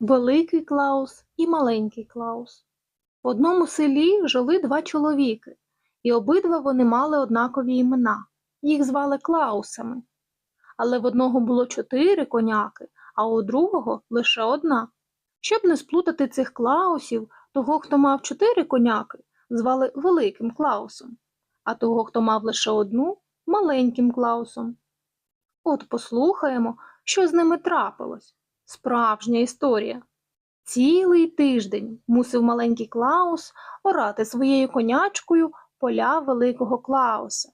Великий Клаус і маленький Клаус. В одному селі жили два чоловіки, і обидва вони мали однакові імена. Їх звали Клаусами. Але в одного було чотири коняки, а у другого лише одна. Щоб не сплутати цих Клаусів, того, хто мав чотири коняки, звали Великим Клаусом, а того, хто мав лише одну маленьким Клаусом. От послухаємо, що з ними трапилось. Справжня історія. Цілий тиждень мусив маленький Клаус орати своєю конячкою поля великого Клауса.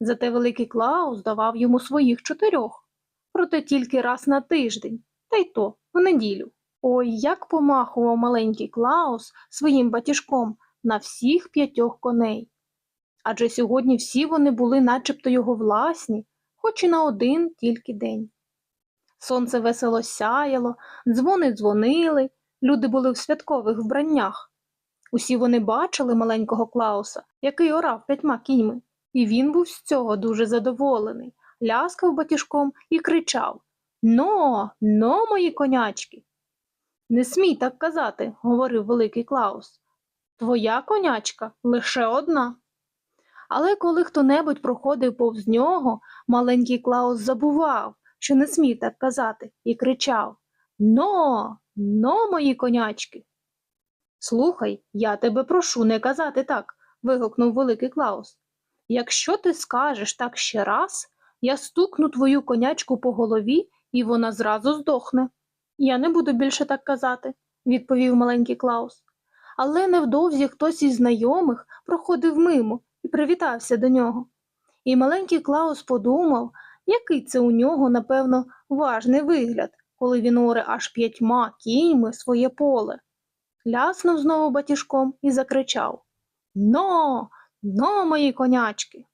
Зате великий Клаус давав йому своїх чотирьох, проте тільки раз на тиждень, та й то в неділю. Ой, як помахував маленький Клаус своїм батіжком на всіх п'ятьох коней. Адже сьогодні всі вони були начебто його власні, хоч і на один тільки день. Сонце весело сяяло, дзвони дзвонили, люди були в святкових вбраннях. Усі вони бачили маленького Клауса, який орав п'ятьма кіньми, і він був з цього дуже задоволений, ляскав батіжком і кричав Но, но, мої конячки. Не смій так казати, говорив великий Клаус. Твоя конячка лише одна. Але коли хто-небудь проходив повз нього, маленький Клаус забував, що не смів так казати, і кричав Но, но, мої конячки. Слухай, я тебе прошу не казати так, вигукнув великий Клаус. Якщо ти скажеш так ще раз, я стукну твою конячку по голові, і вона зразу здохне. Я не буду більше так казати, відповів маленький Клаус. Але невдовзі хтось із знайомих проходив мимо і привітався до нього. І маленький Клаус подумав, який це у нього, напевно, важний вигляд, коли він оре аж п'ятьма кіньми своє поле. Ляснув знову батіжком і закричав Но, но, мої конячки.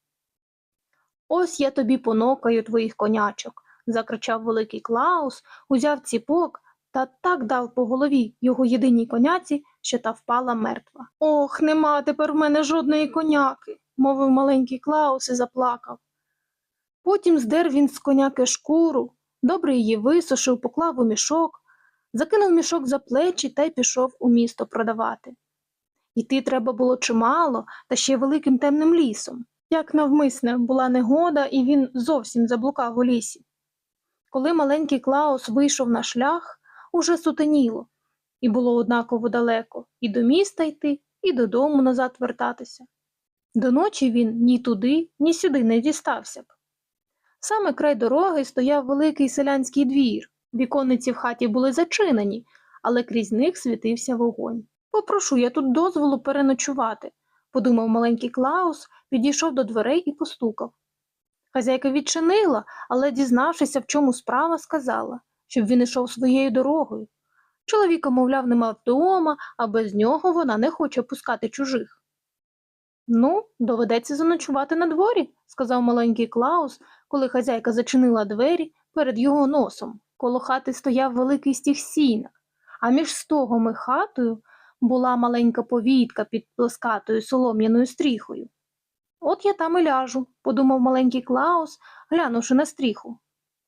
Ось я тобі понокаю твоїх конячок, закричав великий Клаус, узяв ціпок та так дав по голові його єдиній коняці, що та впала мертва. Ох, нема тепер в мене жодної коняки, мовив маленький Клаус і заплакав. Потім здер він з коняки шкуру, добре її висушив, поклав у мішок, закинув мішок за плечі та й пішов у місто продавати. Йти треба було чимало, та ще великим темним лісом. Як навмисне була негода, і він зовсім заблукав у лісі. Коли маленький Клаус вийшов на шлях, уже сутеніло, і було однаково далеко і до міста йти, і додому назад вертатися. До ночі він ні туди, ні сюди не дістався б. Саме край дороги стояв великий селянський двір. Віконниці в хаті були зачинені, але крізь них світився вогонь. Попрошу я тут дозволу переночувати, подумав маленький Клаус, підійшов до дверей і постукав. Хазяйка відчинила, але, дізнавшися, в чому справа, сказала, щоб він ішов своєю дорогою. Чоловіка, мовляв, нема вдома, а без нього вона не хоче пускати чужих. Ну, доведеться заночувати на дворі, сказав маленький Клаус, коли хазяйка зачинила двері перед його носом. Коло хати стояв великий стіг сіна, а між стогом і хатою була маленька повітка під плескатою солом'яною стріхою. От я там і ляжу, подумав маленький Клаус, глянувши на стріху.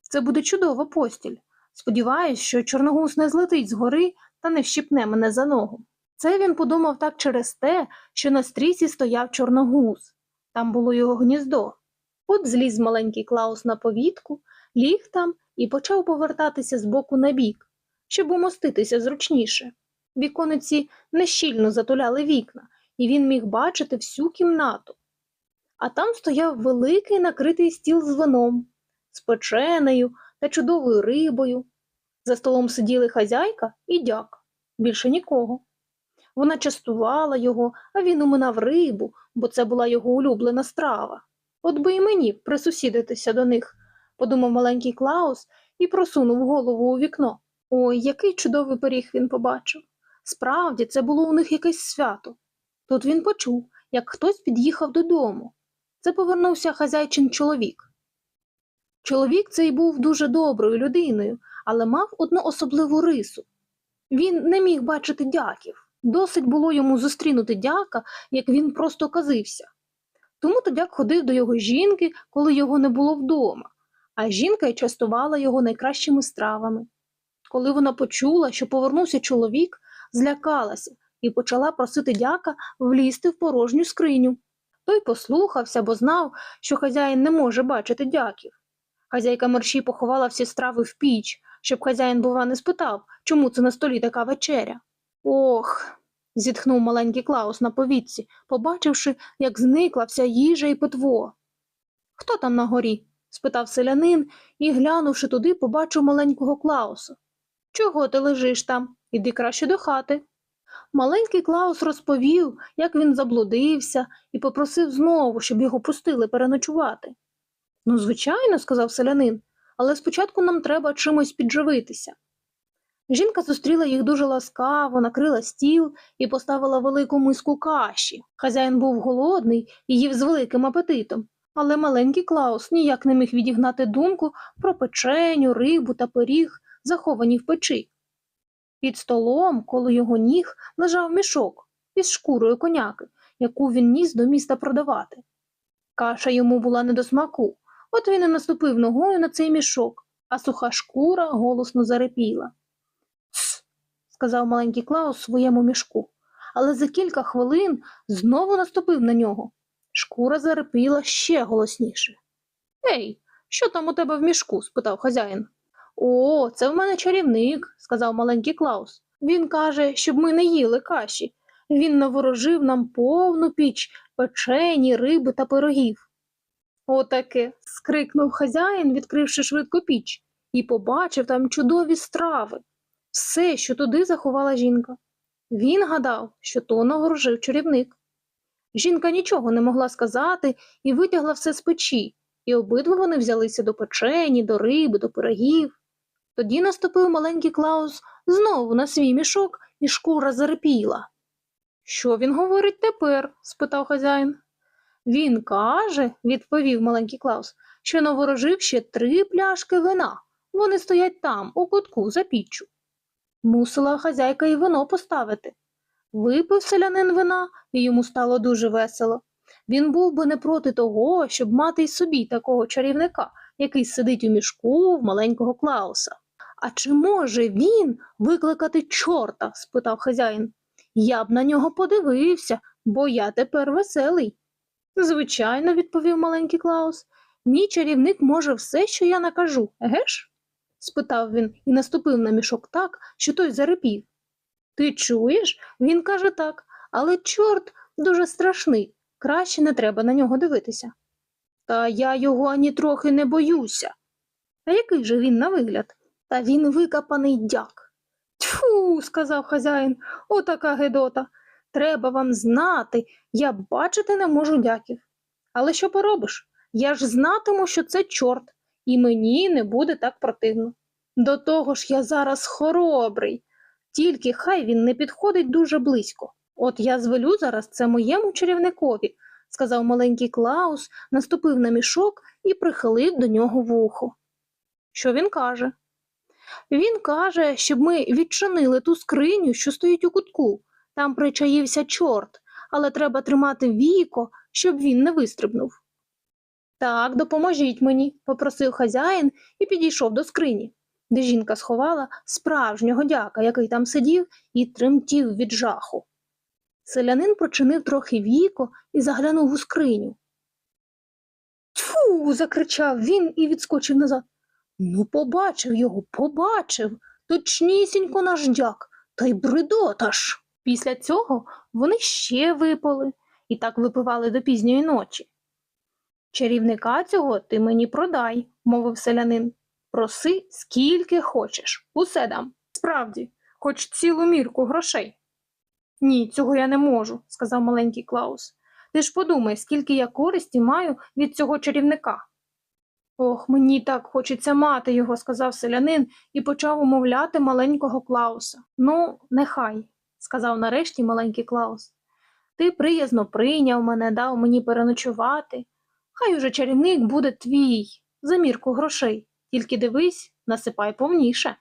Це буде чудова постіль. Сподіваюсь, що чорногус не злетить згори та не вщипне мене за ногу. Це він подумав так через те, що на стрісі стояв чорногус. Там було його гніздо. От зліз маленький Клаус на повітку, ліг там і почав повертатися з боку на бік, щоб умоститися зручніше. Вікониці нещільно затуляли вікна, і він міг бачити всю кімнату. А там стояв великий накритий стіл з вином, з печенею та чудовою рибою. За столом сиділи хазяйка і дяк, більше нікого. Вона частувала його, а він уминав рибу, бо це була його улюблена страва. От би і мені присусідитися до них, подумав маленький Клаус і просунув голову у вікно. Ой, який чудовий пиріг він побачив. Справді, це було у них якесь свято. Тут він почув, як хтось під'їхав додому. Це повернувся хазяйчин чоловік. Чоловік цей був дуже доброю людиною, але мав одну особливу рису. Він не міг бачити дяків. Досить було йому зустрінути дяка, як він просто казився. Тому то дяк ходив до його жінки, коли його не було вдома, а жінка й частувала його найкращими стравами. коли вона почула, що повернувся чоловік, злякалася і почала просити дяка влізти в порожню скриню. Той послухався, бо знав, що хазяїн не може бачити дяків. Хазяйка мерщій поховала всі страви в піч, щоб хазяїн, бува, не спитав, чому це на столі така вечеря. Ох, зітхнув маленький Клаус на повітці, побачивши, як зникла вся їжа і питво. Хто там на горі? спитав селянин і, глянувши туди, побачив маленького Клауса. Чого ти лежиш там? Іди краще до хати. Маленький Клаус розповів, як він заблудився, і попросив знову, щоб його пустили переночувати. Ну, звичайно, сказав селянин, але спочатку нам треба чимось підживитися. Жінка зустріла їх дуже ласкаво, накрила стіл і поставила велику миску каші. Хазяїн був голодний і їв з великим апетитом, але маленький Клаус ніяк не міг відігнати думку про печеню, рибу та пиріг, заховані в печі. Під столом, коло його ніг, лежав мішок із шкурою коняки, яку він ніс до міста продавати. Каша йому була не до смаку, от він і наступив ногою на цей мішок, а суха шкура голосно зарепіла. Сказав маленький Клаус своєму мішку, але за кілька хвилин знову наступив на нього. Шкура зарепіла ще голосніше. Ей, що там у тебе в мішку? спитав хазяїн. О, це в мене чарівник, сказав маленький Клаус. Він каже, щоб ми не їли каші. Він наворожив нам повну піч печені, риби та пирогів. Отаке. скрикнув хазяїн, відкривши швидко піч, і побачив там чудові страви. Все, що туди заховала жінка. Він гадав, що то наворожив чарівник. Жінка нічого не могла сказати і витягла все з печі, і обидва вони взялися до печені, до риби, до пирогів. Тоді наступив маленький Клаус знову на свій мішок, і шкура зарепіла. Що він говорить тепер? спитав хазяїн. Він каже, відповів маленький Клаус, що наворожив ще три пляшки вина. Вони стоять там, у кутку, за піччю. Мусила хазяйка і вино поставити. Випив селянин вина, і йому стало дуже весело. Він був би не проти того, щоб мати й собі такого чарівника, який сидить у мішку в маленького Клауса. А чи може він викликати чорта? спитав хазяїн. Я б на нього подивився, бо я тепер веселий. Звичайно, відповів маленький Клаус. Мій чарівник може все, що я накажу, еге ж? Спитав він і наступив на мішок так, що той зарипів. Ти чуєш? Він каже так, але чорт дуже страшний. Краще не треба на нього дивитися. Та я його ані трохи не боюся. А який же він на вигляд? Та він викопаний дяк. Тьфу, сказав хазяїн, отака гедота. Треба вам знати, я бачити не можу дяків. Але що поробиш? Я ж знатиму, що це чорт, і мені не буде так противно. До того ж я зараз хоробрий, тільки хай він не підходить дуже близько. От я звелю зараз це моєму чарівникові, сказав маленький Клаус, наступив на мішок і прихилив до нього вухо. Що він каже? Він каже, щоб ми відчинили ту скриню, що стоїть у кутку. Там причаївся чорт, але треба тримати віко, щоб він не вистрибнув. Так, допоможіть мені, попросив хазяїн і підійшов до скрині, де жінка сховала справжнього дяка, який там сидів і тремтів від жаху. Селянин прочинив трохи віко і заглянув у скриню. Тьфу. закричав він і відскочив назад. Ну, побачив його, побачив. Точнісінько наш дяк, та й бредота ж. Після цього вони ще випили і так випивали до пізньої ночі. Чарівника цього ти мені продай, мовив селянин. Проси, скільки хочеш, усе дам. Справді, хоч цілу мірку грошей. Ні, цього я не можу, сказав маленький Клаус. Ти ж подумай, скільки я користі маю від цього чарівника. Ох, мені так хочеться мати його, сказав селянин і почав умовляти маленького Клауса. Ну, нехай, сказав нарешті маленький Клаус. Ти приязно прийняв мене, дав мені переночувати. Хай уже чарівник буде твій, за мірку грошей, тільки дивись, насипай повніше.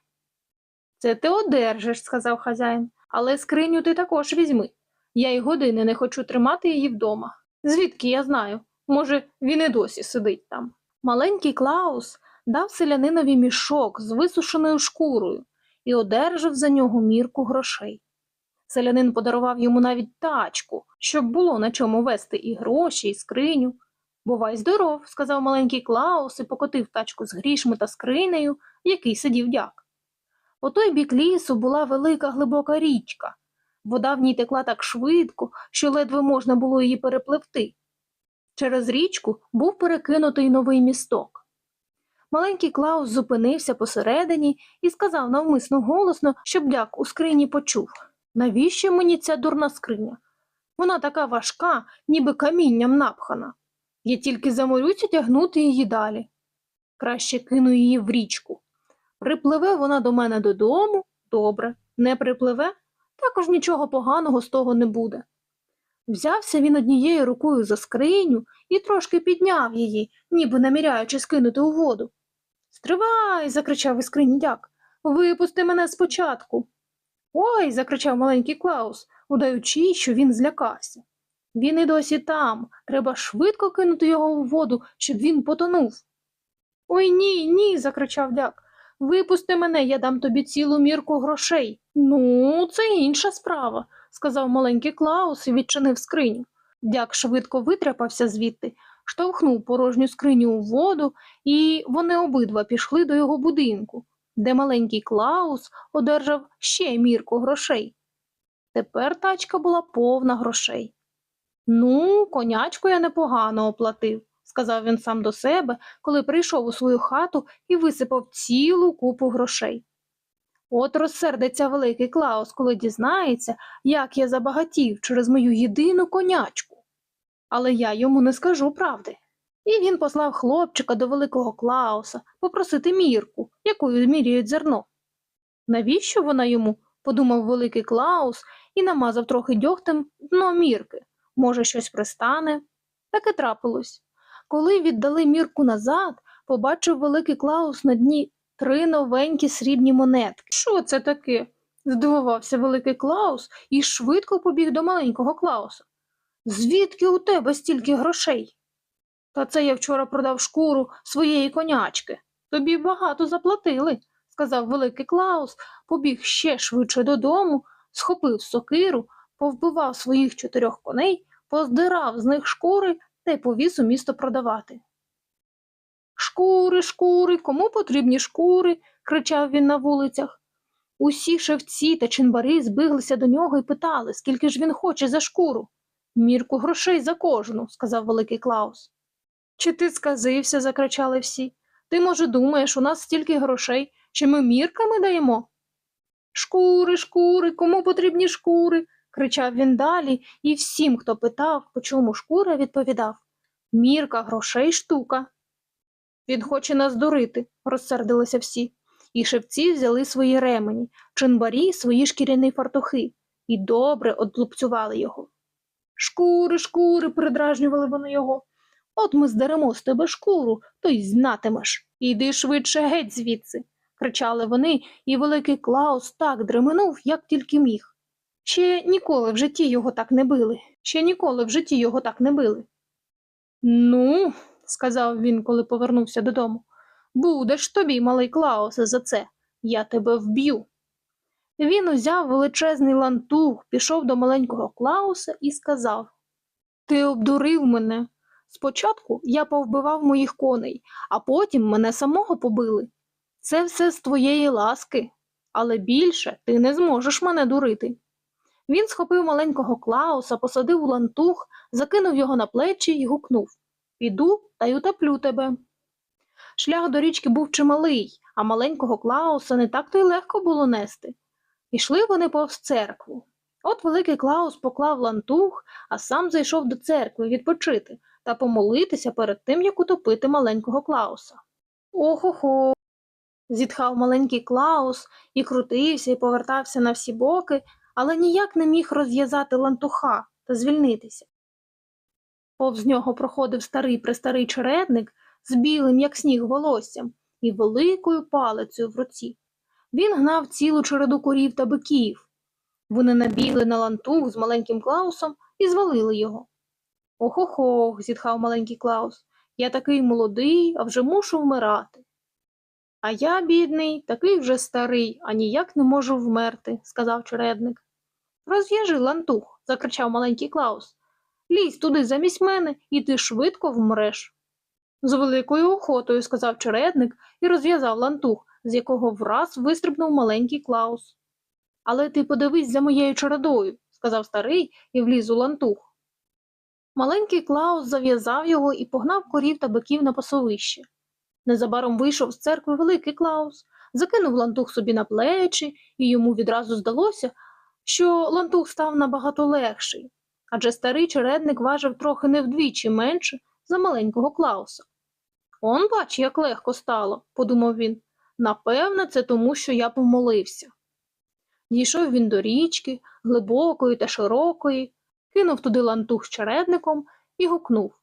Це ти одержиш, сказав хазяїн, але скриню ти також візьми. Я й години не хочу тримати її вдома. Звідки я знаю? Може, він і досі сидить там. Маленький Клаус дав селянинові мішок з висушеною шкурою і одержав за нього мірку грошей. Селянин подарував йому навіть тачку, щоб було на чому вести і гроші, і скриню. Бувай здоров, сказав маленький Клаус і покотив тачку з грішми та скринею, в який сидів дяк. По той бік лісу була велика глибока річка. Вода в ній текла так швидко, що ледве можна було її перепливти. Через річку був перекинутий новий місток. Маленький Клаус зупинився посередині і сказав навмисно голосно, щоб дяк у скрині почув. Навіщо мені ця дурна скриня? Вона така важка, ніби камінням напхана. Я тільки заморюся тягнути її далі. Краще кину її в річку. Припливе вона до мене додому, добре, не припливе, також нічого поганого з того не буде. Взявся він однією рукою за скриню і трошки підняв її, ніби наміряючи скинути у воду. Стривай. закричав із. Випусти мене спочатку. Ой. закричав маленький Клаус, удаючи, що він злякався. Він і досі там. Треба швидко кинути його у воду, щоб він потонув. Ой ні, ні. закричав дяк. Випусти мене, я дам тобі цілу мірку грошей. Ну, це інша справа, сказав маленький Клаус і відчинив скриню. Дяк швидко витряпався звідти, штовхнув порожню скриню у воду, і вони обидва пішли до його будинку, де маленький Клаус одержав ще мірку грошей. Тепер тачка була повна грошей. Ну, конячку я непогано оплатив, сказав він сам до себе, коли прийшов у свою хату і висипав цілу купу грошей. От розсердиться великий Клаус, коли дізнається, як я забагатів через мою єдину конячку. Але я йому не скажу правди. І він послав хлопчика до великого Клауса попросити мірку, якою міряють зерно. Навіщо вона йому? подумав великий Клаус і намазав трохи дьогтем дно мірки. Може, щось пристане? Так і трапилось. Коли віддали мірку назад, побачив великий Клаус на дні три новенькі срібні монетки. Що це таке? здивувався великий Клаус і швидко побіг до маленького Клауса. Звідки у тебе стільки грошей? Та це я вчора продав шкуру своєї конячки. Тобі багато заплатили, сказав великий Клаус, побіг ще швидше додому, схопив сокиру, повбивав своїх чотирьох коней, поздирав з них шкури та й повіз у місто продавати. Шкури, шкури, кому потрібні шкури? кричав він на вулицях. Усі шевці та чинбари збиглися до нього і питали, скільки ж він хоче за шкуру. Мірку грошей за кожну, сказав великий Клаус. Чи ти сказився? закричали всі. Ти, може, думаєш, у нас стільки грошей, що ми мірками даємо? Шкури, шкури, кому потрібні шкури? Кричав він далі, і всім, хто питав, по чому шкура, відповідав Мірка грошей штука. Він хоче нас дурити, розсердилися всі. І шевці взяли свої ремені, чинбарі свої шкіряні фартухи і добре одлупцювали його. Шкури, шкури, передражнювали вони його. От ми здеремо з тебе шкуру, то й знатимеш. Іди швидше геть звідси, кричали вони, і великий Клаус так дременув, як тільки міг. Ще ніколи в житті його так не били, ще ніколи в житті його так не били. Ну, сказав він, коли повернувся додому, будеш тобі, малий Клаусе, за це. Я тебе вб'ю. Він узяв величезний лантух, пішов до маленького Клауса і сказав Ти обдурив мене. Спочатку я повбивав моїх коней, а потім мене самого побили. Це все з твоєї ласки, але більше ти не зможеш мене дурити. Він схопив маленького Клауса, посадив у лантух, закинув його на плечі і гукнув Піду та й утоплю тебе. Шлях до річки був чималий, а маленького Клауса не так то й легко було нести. Ішли вони повз церкву. От великий Клаус поклав лантух, а сам зайшов до церкви відпочити та помолитися перед тим, як утопити маленького Клауса. Ох-охо. зітхав маленький Клаус і крутився і повертався на всі боки, але ніяк не міг розв'язати лантуха та звільнитися. Повз нього проходив старий престарий чередник з білим, як сніг, волоссям і великою палицею в руці. Він гнав цілу череду корів та биків. Вони набігли на лантух з маленьким Клаусом і звалили його. Ох-ох-ох, зітхав маленький Клаус. Я такий молодий, а вже мушу вмирати. А я, бідний, такий вже старий, а ніяк не можу вмерти, сказав чередник. Розв'яжи лантух, закричав маленький Клаус. Лізь туди замість мене, і ти швидко вмреш. З великою охотою, сказав чередник і розв'язав лантух, з якого враз вистрибнув маленький Клаус. Але ти подивись за моєю чередою, сказав старий і вліз у лантух. Маленький Клаус зав'язав його і погнав корів та биків на пасовище. Незабаром вийшов з церкви великий Клаус, закинув лантух собі на плечі, і йому відразу здалося, що лантух став набагато легший, адже старий чередник важив трохи не вдвічі менше за маленького Клауса. Он бач, як легко стало, подумав він. Напевне, це тому, що я помолився. Дійшов він до річки, глибокої та широкої, кинув туди лантух з чередником і гукнув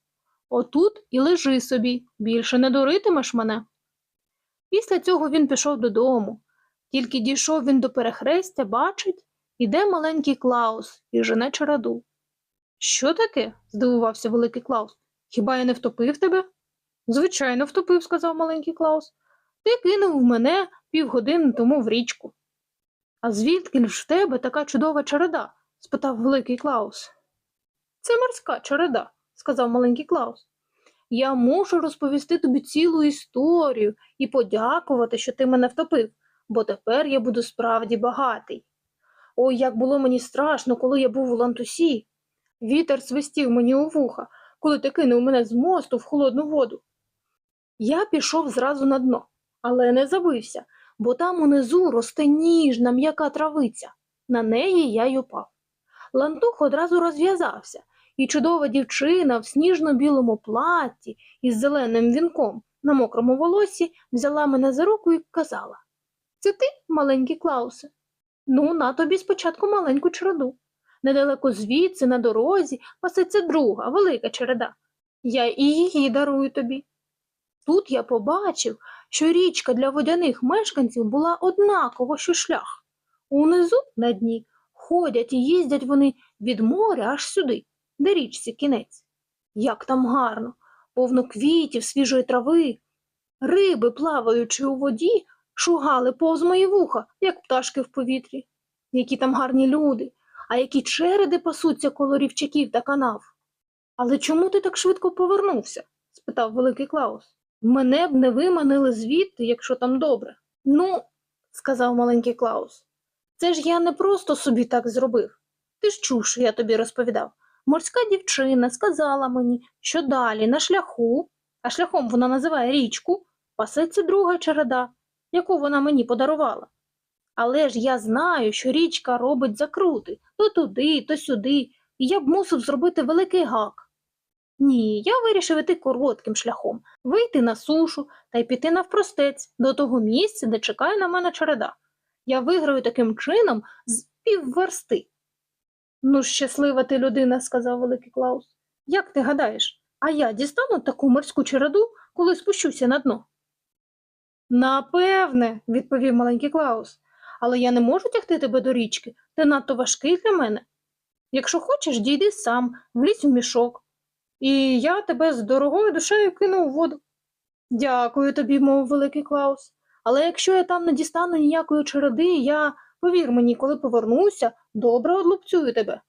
Отут і лежи собі, більше не дуритимеш мене. Після цього він пішов додому. Тільки дійшов він до перехрестя, бачить, іде маленький Клаус і жене череду. Що таке? здивувався великий Клаус. Хіба я не втопив тебе? Звичайно, втопив, сказав маленький Клаус. Ти кинув мене півгодини тому в річку. А звідки ж в тебе така чудова череда? спитав великий Клаус. Це морська череда, сказав маленький Клаус. Я мушу розповісти тобі цілу історію і подякувати, що ти мене втопив, бо тепер я буду справді багатий. Ой, як було мені страшно, коли я був у лантусі. Вітер свистів мені у вуха, коли ти кинув мене з мосту в холодну воду. Я пішов зразу на дно, але не забився, бо там унизу росте ніжна м'яка травиця. На неї я й упав. Лантух одразу розв'язався, і чудова дівчина в сніжно-білому платті із зеленим вінком на мокрому волосі взяла мене за руку і казала Це ти, маленький Клаусе? Ну, на тобі спочатку маленьку череду. Недалеко звідси, на дорозі, пасеться друга, велика череда. Я і її дарую тобі. Тут я побачив, що річка для водяних мешканців була однаково, що шлях. Унизу на дні ходять і їздять вони від моря аж сюди, де річці кінець. Як там гарно, повно квітів, свіжої трави. Риби, плаваючи у воді, шугали повз мої вуха, як пташки в повітрі. Які там гарні люди, а які череди пасуться коло рівчаків та канав. Але чому ти так швидко повернувся? спитав великий Клаус. Мене б не виманили звідти, якщо там добре. Ну, сказав маленький Клаус, це ж я не просто собі так зробив. Ти ж чув, що я тобі розповідав. Морська дівчина сказала мені, що далі на шляху, а шляхом вона називає річку, пасеться друга череда, яку вона мені подарувала. Але ж я знаю, що річка робить закрути то туди, то сюди, і я б мусив зробити великий гак. Ні, я вирішив іти коротким шляхом, вийти на сушу та й піти навпростець до того місця, де чекає на мене череда. Я виграю таким чином з півверсти. Ну, щаслива ти людина, сказав великий Клаус. Як ти гадаєш, а я дістану таку морську череду, коли спущуся на дно? Напевне, відповів маленький Клаус, але я не можу тягти тебе до річки, ти надто важкий для мене. Якщо хочеш, дійди сам, влізь у мішок, і я тебе з дорогою душею кину у воду. Дякую тобі, мов великий Клаус. Але якщо я там не дістану ніякої череди, я, повір мені, коли повернуся, добре одлупцюю тебе.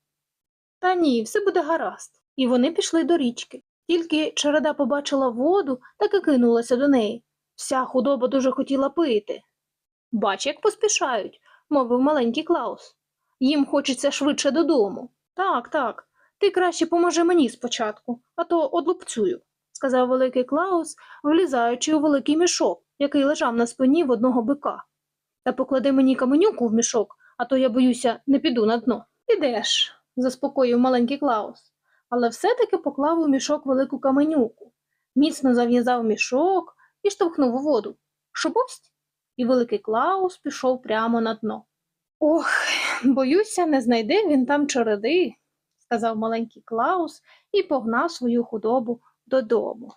Та ні, все буде гаразд. І вони пішли до річки. Тільки череда побачила воду, так і кинулася до неї. Вся худоба дуже хотіла пити. Бач, як поспішають, мовив маленький Клаус. Їм хочеться швидше додому. Так, так. Ти краще поможи мені спочатку, а то одлупцюю, сказав великий Клаус, влізаючи у великий мішок, який лежав на спині в одного бика. Та поклади мені каменюку в мішок, а то я боюся, не піду на дно. Підеш, заспокоїв маленький Клаус, але все-таки поклав у мішок велику каменюку, міцно зав'язав мішок і штовхнув у воду. Шубовсть, і великий Клаус пішов прямо на дно. Ох, боюся, не знайде він там череди, сказав маленький Клаус і погнав свою худобу додому.